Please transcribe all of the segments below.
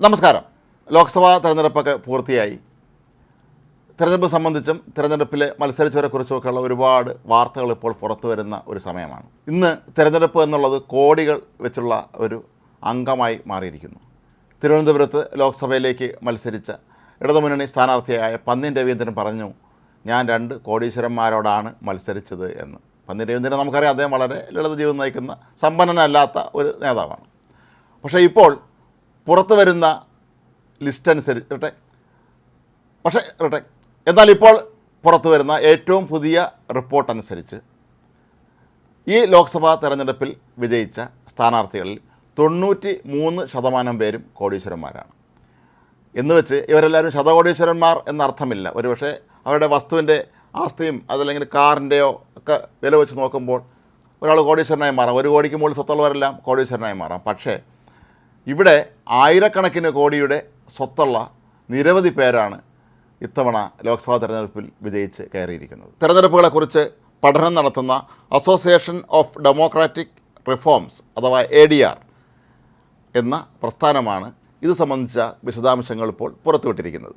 നമസ്കാരം. ലോക്സഭാ തെരഞ്ഞെടുപ്പൊക്കെ പൂർത്തിയായി. തെരഞ്ഞെടുപ്പ് സംബന്ധിച്ചും തെരഞ്ഞെടുപ്പിൽ മത്സരിച്ചവരെ കുറിച്ചുമൊക്കെയുള്ള ഒരുപാട് വാർത്തകൾ ഇപ്പോൾ പുറത്തു വരുന്ന ഒരു സമയമാണ്. ഇന്ന് തെരഞ്ഞെടുപ്പ് എന്നുള്ളത് കോടികൾ വെച്ചുള്ള ഒരു അംഗമായി മാറിയിരിക്കുന്നു. തിരുവനന്തപുരത്ത് ലോക്സഭയിലേക്ക് മത്സരിച്ച ഇടതുമുന്നണി സ്ഥാനാർത്ഥിയായ പന്നിൻ രവീന്ദ്രൻ പറഞ്ഞു ഞാൻ രണ്ട് കോടീശ്വരന്മാരോടാണ് മത്സരിച്ചത് എന്ന്. പന്നിൻ രവീന്ദ്രൻ നമുക്കറിയാം അദ്ദേഹം വളരെ ലളിത ജീവിതം നയിക്കുന്ന സമ്പന്നനല്ലാത്ത ഒരു നേതാവാണ്. പക്ഷേ ഇപ്പോൾ പുറത്തു വരുന്ന ലിസ്റ്റ് അനുസരിച്ച് അനുസരിച്ചട്ടെ പക്ഷേ ഇരട്ടെ എന്നാൽ ഇപ്പോൾ പുറത്തു വരുന്ന ഏറ്റവും പുതിയ റിപ്പോർട്ട് അനുസരിച്ച് ഈ ലോക്സഭാ തെരഞ്ഞെടുപ്പിൽ വിജയിച്ച സ്ഥാനാർത്ഥികളിൽ തൊണ്ണൂറ്റി മൂന്ന് ശതമാനം പേരും കോടീശ്വരന്മാരാണ്. എന്ന് വെച്ച് ഇവരെല്ലാവരും ശതകോടീശ്വരന്മാർ എന്നർത്ഥമില്ല. ഒരുപക്ഷെ അവരുടെ വസ്തുവിന്റെ ആസ്തിയും അതല്ലെങ്കിൽ കാറിന്റെയോ ഒക്കെ വില വെച്ച് നോക്കുമ്പോൾ ഒരാൾ കോടീശ്വരനായി മാറാം. ഒരു കോടിക്ക് മുകളിൽ സ്വത്തുള്ളവരെല്ലാം കോടീശ്വരനായി മാറാം. പക്ഷേ ഇവിടെ ആയിരക്കണക്കിന് കോടിയുടെ സ്വത്തുള്ള നിരവധി പേരാണ് ഇത്തവണ ലോക്സഭാ തെരഞ്ഞെടുപ്പിൽ വിജയിച്ച് കയറിയിരിക്കുന്നത്. തെരഞ്ഞെടുപ്പുകളെക്കുറിച്ച് പഠനം നടത്തുന്ന അസോസിയേഷൻ ഓഫ് ഡെമോക്രാറ്റിക് റിഫോംസ് അഥവാ എ ഡി ആർ എന്ന പ്രസ്ഥാനമാണ് ഇത് സംബന്ധിച്ച വിശദാംശങ്ങൾ ഇപ്പോൾ പുറത്തുവിട്ടിരിക്കുന്നത്.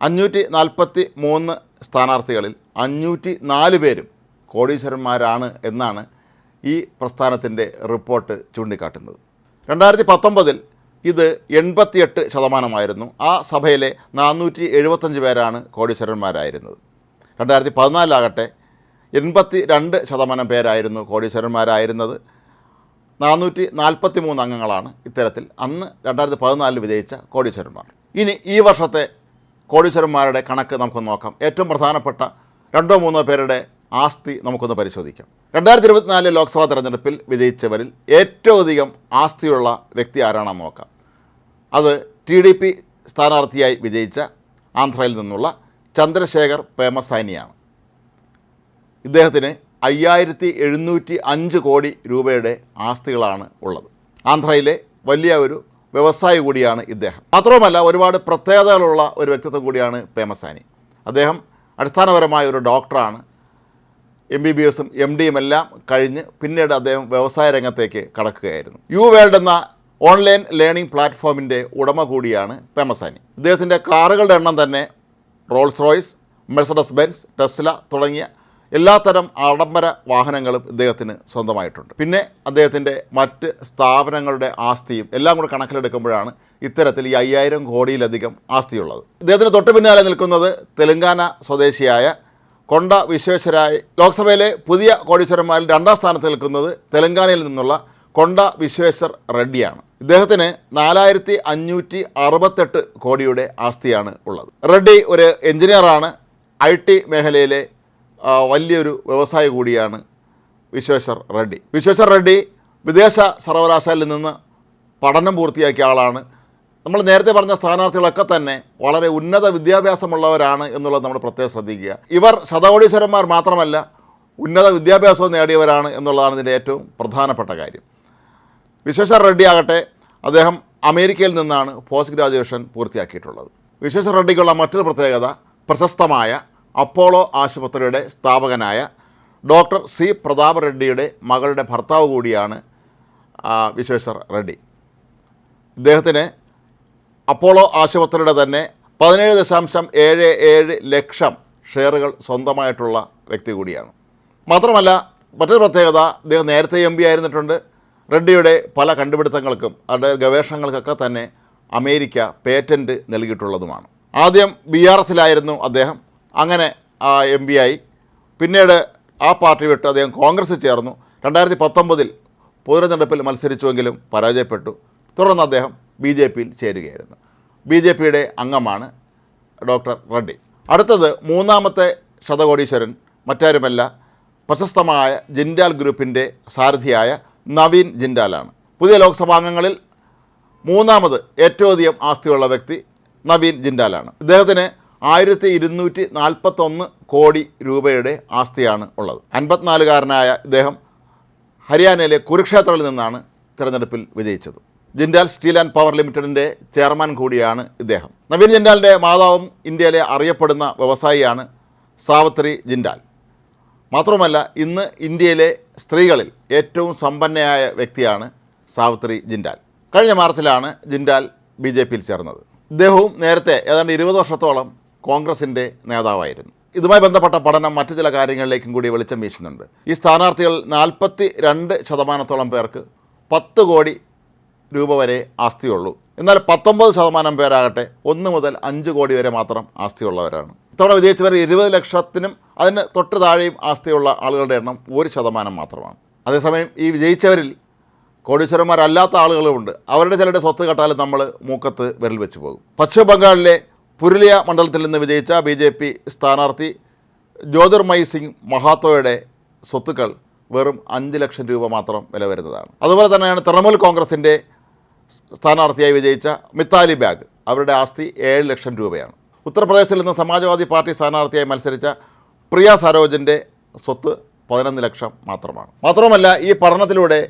അഞ്ഞൂറ്റി നാൽപ്പത്തി മൂന്ന് സ്ഥാനാർത്ഥികളിൽ അഞ്ഞൂറ്റി നാല് പേരും കോടീശ്വരന്മാരാണ് എന്നാണ് ഈ പ്രസ്ഥാനത്തിന്റെ റിപ്പോർട്ട് ചൂണ്ടിക്കാട്ടുന്നത്. രണ്ടായിരത്തി പത്തൊമ്പതിൽ ഇത് എൺപത്തിയെട്ട് ശതമാനമായിരുന്നു. ആ സഭയിലെ നാനൂറ്റി എഴുപത്തഞ്ച് പേരാണ് കോടീശ്വരന്മാരായിരുന്നത്. രണ്ടായിരത്തി പതിനാലിലാകട്ടെ എൺപത്തി രണ്ട് ശതമാനം പേരായിരുന്നു കോടീശ്വരന്മാരായിരുന്നത്. നാനൂറ്റി നാൽപ്പത്തി മൂന്ന് അംഗങ്ങളാണ് ഇത്തരത്തിൽ അന്ന് രണ്ടായിരത്തി പതിനാലിൽ വിജയിച്ച കോടീശ്വരന്മാർ. ഇനി ഈ വർഷത്തെ കോടീശ്വരന്മാരുടെ കണക്ക് നമുക്ക് നോക്കാം. ഏറ്റവും പ്രധാനപ്പെട്ട രണ്ടോ മൂന്നോ പേരുടെ ആസ്തി നമുക്കൊന്ന് പരിശോധിക്കാം. രണ്ടായിരത്തി ഇരുപത്തിനാല് ലോക്സഭാ തെരഞ്ഞെടുപ്പിൽ വിജയിച്ചവരിൽ ഏറ്റവും അധികം ആസ്തിയുള്ള വ്യക്തി ആരാണെന്ന് നോക്കാം. അത് ടി ഡി പി സ്ഥാനാർത്ഥിയായി വിജയിച്ച ആന്ധ്രയിൽ നിന്നുള്ള ചന്ദ്രശേഖർ പേമസാനിയാണ്. ഇദ്ദേഹത്തിന് അയ്യായിരത്തി എഴുന്നൂറ്റി അഞ്ച് കോടി രൂപയുടെ ആസ്തികളാണ് ഉള്ളത്. ആന്ധ്രയിലെ വലിയ ഒരു വ്യവസായി കൂടിയാണ് ഇദ്ദേഹം. മാത്രവുമല്ല ഒരുപാട് പ്രത്യേകതകളുള്ള ഒരു വ്യക്തിത്വം കൂടിയാണ് പേമസാനി. അദ്ദേഹം അടിസ്ഥാനപരമായ ഒരു ഡോക്ടറാണ്. എം ബി ബി എസും എം ഡിയും എല്ലാം കഴിഞ്ഞ് പിന്നീട് അദ്ദേഹം വ്യവസായ രംഗത്തേക്ക് കടക്കുകയായിരുന്നു. യു വേൾഡ് എന്ന ഓൺലൈൻ ലേണിംഗ് പ്ലാറ്റ്ഫോമിന്റെ ഉടമ കൂടിയാണ് പെമസാനി ഇദ്ദേഹത്തിന്റെ കാറുകളുടെ എണ്ണം തന്നെ Rolls Royce Mercedes Benz Tesla തുടങ്ങിയ എല്ലാത്തരം ആഡംബര വാഹനങ്ങളും ഇദ്ദേഹത്തിന് സ്വന്തമായിട്ടുണ്ട്. പിന്നെ അദ്ദേഹത്തിന്റെ മറ്റ് സ്ഥാപനങ്ങളുടെ ആസ്തിയും എല്ലാം കൂടെ കണക്കിലെടുക്കുമ്പോഴാണ് ഇത്തരത്തിൽ ഈ അയ്യായിരം കോടിയിലധികം ആസ്തിയുള്ളത്. ഇദ്ദേഹത്തിന് തൊട്ട് പിന്നാലെ നിൽക്കുന്നത് തെലങ്കാന സ്വദേശിയായ കൊണ്ട വിശ്വേശ്വരായ ലോക്സഭയിലെ പുതിയ കോടീശ്വരന്മാരിൽ രണ്ടാം സ്ഥാനത്ത് നിൽക്കുന്നത് തെലങ്കാനയിൽ നിന്നുള്ള കൊണ്ട വിശ്വേശ്വർ റെഡ്ഡിയാണ്. ഇദ്ദേഹത്തിന് നാലായിരത്തി അഞ്ഞൂറ്റി അറുപത്തെട്ട് കോടിയുടെ ആസ്തിയാണ് ഉള്ളത്. റെഡ്ഡി ഒരു എഞ്ചിനീയറാണ്. ഐ ടി മേഖലയിലെ വലിയൊരു വ്യവസായി കൂടിയാണ് വിശ്വേശ്വർ റെഡ്ഡി. വിശ്വേശ്വർ റെഡ്ഡി വിദേശ സർവകലാശാലയിൽ നിന്ന് പഠനം പൂർത്തിയാക്കിയ ആളാണ്. നമ്മൾ നേരത്തെ പറഞ്ഞ സ്ഥാനാർത്ഥികളൊക്കെ തന്നെ വളരെ ഉന്നത വിദ്യാഭ്യാസമുള്ളവരാണ് എന്നുള്ളത് നമ്മൾ പ്രത്യേകം ശ്രദ്ധിക്കുക. ഇവർ ശതകോടീശ്വരന്മാർ മാത്രമല്ല ഉന്നത വിദ്യാഭ്യാസവും നേടിയവരാണ് എന്നുള്ളതാണ് ഇതിന്റെ ഏറ്റവും പ്രധാനപ്പെട്ട കാര്യം. വിശ്വേശ്വർ റെഡ്ഡി ആകട്ടെ അദ്ദേഹം അമേരിക്കയിൽ നിന്നാണ് പോസ്റ്റ് ഗ്രാജുവേഷൻ പൂർത്തിയാക്കിയിട്ടുള്ളത്. വിശ്വേശ്വർ റെഡ്ഡിക്കുള്ള മറ്റൊരു പ്രത്യേകത പ്രശസ്തമായ അപ്പോളോ ആശുപത്രിയുടെ സ്ഥാപകനായ ഡോക്ടർ സി പ്രതാപ് റെഡ്ഡിയുടെ മകളുടെ ഭർത്താവ് കൂടിയാണ് വിശ്വേശ്വർ റെഡ്ഡി. ഇദ്ദേഹത്തിന് അപ്പോളോ ആശുപത്രിയുടെ തന്നെ പതിനേഴ് ദശാംശം ഏഴ് ഏഴ് ലക്ഷം ഷെയറുകൾ സ്വന്തമായിട്ടുള്ള വ്യക്തി കൂടിയാണ്. മാത്രമല്ല മറ്റൊരു പ്രത്യേകത അദ്ദേഹം നേരത്തെ എം പി ആയിരുന്നിട്ടുണ്ട്. റെഡ്ഡിയുടെ പല കണ്ടുപിടുത്തങ്ങൾക്കും അവരുടെ ഗവേഷണങ്ങൾക്കൊക്കെ തന്നെ അമേരിക്ക പേറ്റന്റ് നൽകിയിട്ടുള്ളതുമാണ്. ആദ്യം ബി ആർ എസിലായിരുന്നു അദ്ദേഹം. അങ്ങനെ എം പി ആയി. പിന്നീട് ആ പാർട്ടി വിട്ട് അദ്ദേഹം കോൺഗ്രസ് ചേർന്നു. രണ്ടായിരത്തി പത്തൊമ്പതിൽ പൊതുതെരഞ്ഞെടുപ്പിൽ മത്സരിച്ചുവെങ്കിലും പരാജയപ്പെട്ടു. തുടർന്ന് അദ്ദേഹം ബി ജെ പിയിൽ ചേരുകയായിരുന്നു. ബി ജെ പിയുടെ അംഗമാണ് ഡോക്ടർ റെഡ്ഡി. അടുത്തത് മൂന്നാമത്തെ ശതകോടീശ്വരൻ മറ്റാരുമല്ല പ്രശസ്തമായ ജിൻഡാൽ ഗ്രൂപ്പിന്റെ സാരഥിയായ നവീൻ ജിൻഡാലാണ്. പുതിയ ലോക്സഭാ അംഗങ്ങളിൽ മൂന്നാമത് ഏറ്റവും അധികം ആസ്തിയുള്ള വ്യക്തി നവീൻ ജിൻഡാലാണ്. ഇദ്ദേഹത്തിന് ആയിരത്തി ഇരുന്നൂറ്റി നാൽപ്പത്തൊന്ന് കോടി രൂപയുടെ ആസ്തിയാണ് ഉള്ളത്. അൻപത്തിനാലുകാരനായ ഇദ്ദേഹം ഹരിയാനയിലെ കുരുക്ഷേത്രയിൽ നിന്നാണ് തിരഞ്ഞെടുപ്പിൽ വിജയിച്ചത്. ജിൻഡാൽ സ്റ്റീൽ ആൻഡ് പവർ ലിമിറ്റഡിന്റെ ചെയർമാൻ കൂടിയാണ് ഇദ്ദേഹം. നവീൻ ജിൻഡാലിന്റെ മാതാവും ഇന്ത്യയിലെ അറിയപ്പെടുന്ന വ്യവസായിയാണ് സാവത്രി ജിൻഡാൽ. മാത്രമല്ല ഇന്ന് ഇന്ത്യയിലെ സ്ത്രീകളിൽ ഏറ്റവും സമ്പന്നയായ വ്യക്തിയാണ് സാവിത്രി ജിൻഡാൽ. കഴിഞ്ഞ മാർച്ചിലാണ് ജിൻഡാൽ ബി ജെ പിയിൽ ചേർന്നത്. ഇദ്ദേഹവും നേരത്തെ ഏതാണ്ട് ഇരുപത് വർഷത്തോളം കോൺഗ്രസിന്റെ നേതാവായിരുന്നു. ഇതുമായി ബന്ധപ്പെട്ട പഠനം മറ്റു ചില കാര്യങ്ങളിലേക്കും കൂടി വെളിച്ചം വീശുന്നുണ്ട്. ഈ സ്ഥാനാർത്ഥികൾ നാൽപ്പത്തി രണ്ട് ശതമാനത്തോളം പേർക്ക് പത്ത് കോടി രൂപ വരെ ആസ്തിയുള്ളൂ. എന്നാൽ പത്തൊമ്പത് ശതമാനം പേരാകട്ടെ ഒന്ന് മുതൽ അഞ്ച് കോടി വരെ മാത്രം ആസ്തിയുള്ളവരാണ്. ഇത്തവണ വിജയിച്ചവർ ഇരുപത് ലക്ഷത്തിനും അതിന് തൊട്ട് താഴെയും ആസ്തിയുള്ള ആളുകളുടെ എണ്ണം ഒരു ശതമാനം മാത്രമാണ്. അതേസമയം ഈ വിജയിച്ചവരിൽ കോടീശ്വരന്മാരല്ലാത്ത ആളുകളുമുണ്ട്. അവരുടെ ചിലരുടെ സ്വത്ത് കെട്ടാലും നമ്മൾ മൂക്കത്ത് വിരൽ വെച്ച് പോകും. പശ്ചിമ ബംഗാളിലെ പുരുലിയ മണ്ഡലത്തിൽ നിന്ന് വിജയിച്ച ബി ജെ പി സ്ഥാനാർത്ഥി ജ്യോതിർമയ് സിംഗ് മഹാത്തോയുടെ സ്വത്തുക്കൾ വെറും അഞ്ച് ലക്ഷം രൂപ മാത്രം വില വരുന്നതാണ്. അതുപോലെ തന്നെയാണ് തൃണമൂൽ കോൺഗ്രസിന്റെ സ്ഥാനാർത്ഥിയായി വിജയിച്ച മിത്താലി ബാഗ്. അവരുടെ ആസ്തി ഏഴ് ലക്ഷം രൂപയാണ്. ഉത്തർപ്രദേശിൽ നിന്ന് സമാജ്വാദി പാർട്ടി സ്ഥാനാർത്ഥിയായി മത്സരിച്ച പ്രിയ സരോജിന്റെ സ്വത്ത് പതിനൊന്ന് ലക്ഷം മാത്രമാണ്. മാത്രവുമല്ല ഈ പഠനത്തിലൂടെ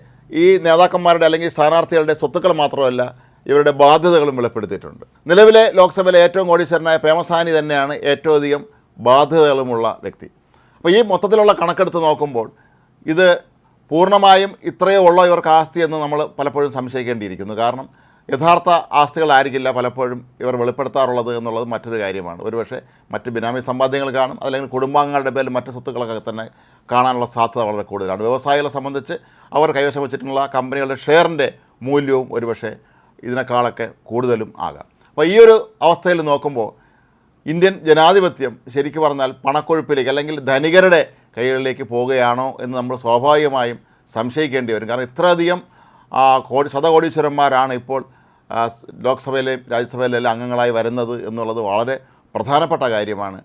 ഈ നേതാക്കന്മാരുടെ അല്ലെങ്കിൽ സ്ഥാനാർത്ഥികളുടെ സ്വത്തുക്കൾ മാത്രമല്ല ഇവരുടെ ബാധ്യതകളും വെളിപ്പെടുത്തിയിട്ടുണ്ട്. നിലവിലെ ലോക്സഭയിലെ ഏറ്റവും കോടീശ്വരനായ പേമസാനി തന്നെയാണ് ഏറ്റവും അധികം ബാധ്യതകളുമുള്ള വ്യക്തി. അപ്പോൾ ഈ മൊത്തത്തിലുള്ള കണക്കെടുത്ത് നോക്കുമ്പോൾ ഇത് പൂർണമായും ഇത്രയേ ഉള്ളോ ഇവർക്ക് ആസ്തി എന്ന് നമ്മൾ പലപ്പോഴും സംശയിക്കേണ്ടിയിരിക്കുന്നു. കാരണം യഥാർത്ഥ ആസ്തികളായിരിക്കില്ല പലപ്പോഴും ഇവർ വെളിപ്പെടുത്താറുള്ളത് എന്നുള്ളത് മറ്റൊരു കാര്യമാണ്. ഒരുപക്ഷെ മറ്റ് ബിനാമി സമ്പാദ്യങ്ങൾ കാണും അല്ലെങ്കിൽ കുടുംബാംഗങ്ങളുടെ പേരിൽ മറ്റ് സ്വത്തുക്കളൊക്കെ തന്നെ കാണാനുള്ള സാധ്യത വളരെ കൂടുതലാണ്. വ്യവസായികളെ സംബന്ധിച്ച് അവർ കൈവശം വെച്ചിട്ടുള്ള കമ്പനികളുടെ ഷെയറിന്റെ മൂല്യവും ഒരുപക്ഷെ ഇതിനേക്കാളൊക്കെ കൂടുതലും ആകാം. അപ്പോൾ ഈ ഒരു അവസ്ഥയിൽ നോക്കുമ്പോൾ ഇന്ത്യൻ ജനാധിപത്യം ശരിക്കു പറഞ്ഞാൽ പണക്കൊഴുപ്പിലേക്ക് അല്ലെങ്കിൽ ധനികരുടെ കൈകളിലേക്ക് പോവുകയാണോ എന്ന് നമ്മൾ സ്വാഭാവികമായും സംശയിക്കേണ്ടി വരും. കാരണം ഇത്രയധികം കോടി ശതകോടീശ്വരന്മാരാണ് ഇപ്പോൾ ലോക്സഭയിലെയും രാജ്യസഭയിലെല്ലാം അംഗങ്ങളായി വരുന്നത് എന്നുള്ളത് വളരെ പ്രധാനപ്പെട്ട കാര്യമാണ്.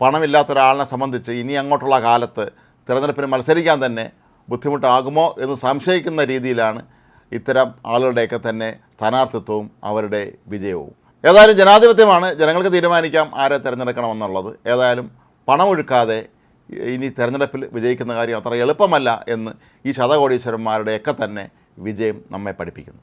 പണമില്ലാത്ത ഒരാളിനെ സംബന്ധിച്ച് ഇനി അങ്ങോട്ടുള്ള കാലത്ത് തിരഞ്ഞെടുപ്പിന് മത്സരിക്കാൻ തന്നെ ബുദ്ധിമുട്ടാകുമോ എന്ന് സംശയിക്കുന്ന രീതിയിലാണ് ഇത്തരം ആളുകളുടെയൊക്കെ തന്നെ സ്ഥാനാർത്ഥിത്വവും അവരുടെ വിജയവും. ഏതായാലും ജനാധിപത്യമാണ്. ജനങ്ങൾക്ക് തീരുമാനിക്കാം ആരെ തിരഞ്ഞെടുക്കണമെന്നുള്ളത്. ഏതായാലും പണമൊഴുക്കാതെ ഇനി തിരഞ്ഞെടുപ്പിൽ വിജയിക്കുന്ന കാര്യം അത്ര എളുപ്പമല്ല എന്ന് ഈ ശതകോടീശ്വരന്മാരുടെയൊക്കെ തന്നെ വിജയം നമ്മെ പഠിപ്പിക്കുന്നു.